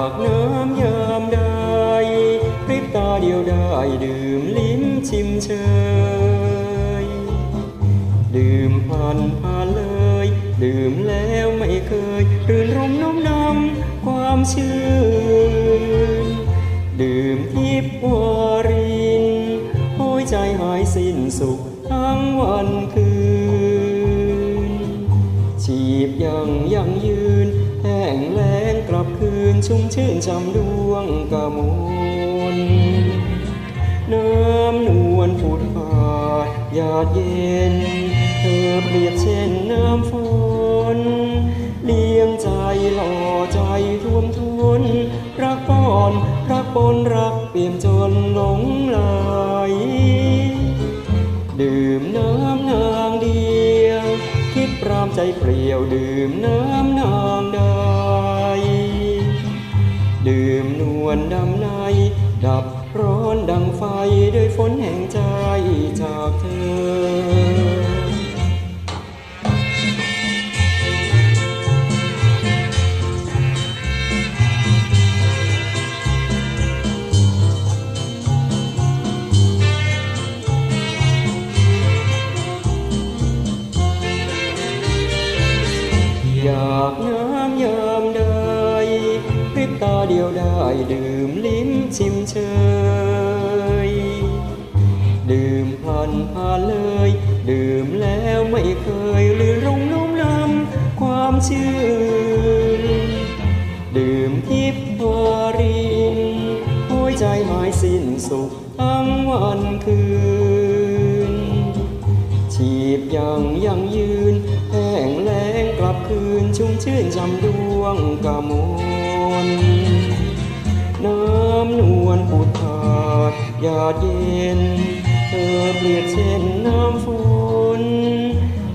ากน้ำยามใดพริบตาเดียวได้ดื่มลิ้มชิมเชย ดื่มพันผ่านเลย ดื่มแล้วไม่เคยรื่นรมน้อมนำความชื่น ดื่มทิพวารินหัวใจหายสิ้นสุขทั้งวันคืน ชีพยังยังยืน แห้งแล้งกลับคืนชุ่มชื่นจำดวงกะมลน้ำนวลผุดผาดหยาดเย็น เธอเปรียบเช่นน้ำฝนเลี้ยงใจหล่อใจท่วมท้นรักป้อนรักปนรักเปี่ยมจนหลงไหลดื่มน้ำนางเดียว คิดปรามใจเปรี่ยวดื่มน้ำนางใดดื่ มนดำใน ดับร้อนดังไฟด้วยฝนแห่งใจจากเธออยาก ตาเดียวได้ดื่มลิ้มชิมเชย ดื่มผ่านผ่านเลย ดื่มแล้วไม่เคยลืมรงน้มนำความชื่น ดื่มทิพย์วารินหัวใจหายสิ้นสุขทั้งวันคืนชีพยังยังยืนแห้งแล้งกลับคืนชุ่มชื่นจำดวงกะม ลน้ำนวลผุดผาดหยาดเย็น เธอเปรียบเช่นน้ำฝน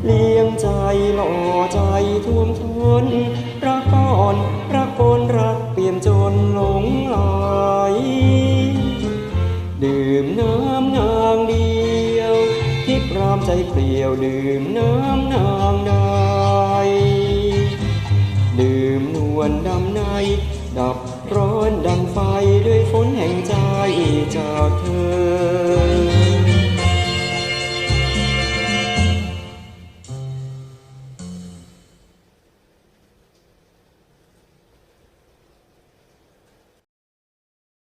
เลี้ยงใจหล่อใจท่วมท้นรักก่อนรักปนรักเปลี่ยนจนหลงไหลดื่มน้ำนางเดียวคิดรามใจเปลี่ยวดื่มน้ำนาง ดับร้อนดังไฟ